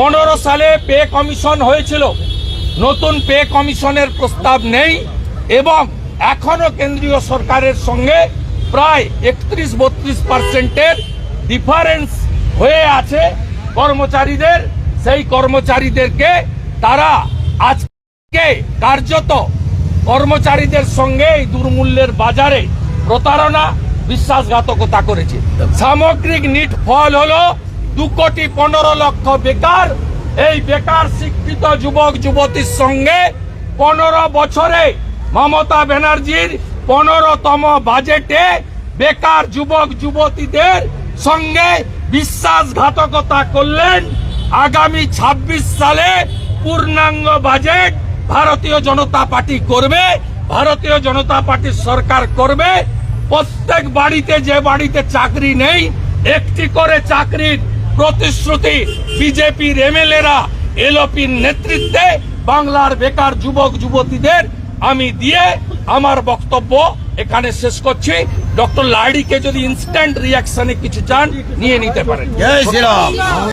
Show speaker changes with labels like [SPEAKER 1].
[SPEAKER 1] পনেরো সালে pay commission হয়েছিল। নতুন পে কমিশনের প্রস্তাব নেই এবং এখনও কেন্দ্রীয় সরকারের সঙ্গে প্রায় একত্রিশ বত্রিশ পার্সেন্টের ডিফারেন্স হয়ে আছে কর্মচারীদের। সেই কর্মচারীদেরকে তারা আজকে কার্যত কর্মচারীদের সঙ্গে এই দুর্মূল্যের বাজারে প্রতারণা, বিশ্বাসঘাতকতা করেছে। সামগ্রিক নিট ফল হলো দু কোটি পনেরো লক্ষ বেকার। এই বেকার শিক্ষিত যুবক, যুবতীর সঙ্গে পনেরো বছরে মমতা ব্যানার্জির পনেরোতম বাজেটে বেকার যুবক, যুবতীদের সঙ্গে বিশ্বাসঘাতকতা করলেন আগামী ২৬ সালে পূর্ণাঙ্গ বাজেট ভারতীয় জনতা পার্টি করবে, ভারতীয় জনতা পার্টির সরকার করবে। প্রত্যেক বাড়িতে যে বাড়িতে চাকরি নেই, একটি করে চাকরির প্রতিশ্রুতি বিজেপির এমএলএরা এলপির নেতৃত্বে বাংলার বেকার যুবক যুবতীদের আমি দিয়ে আমার বক্তব্য এখানে শেষ করছি। ডক্টর লাইডিকে যদি ইনস্ট্যান্ট রিয়াকশনে কিছু চান, নিয়ে নিতে পারেন।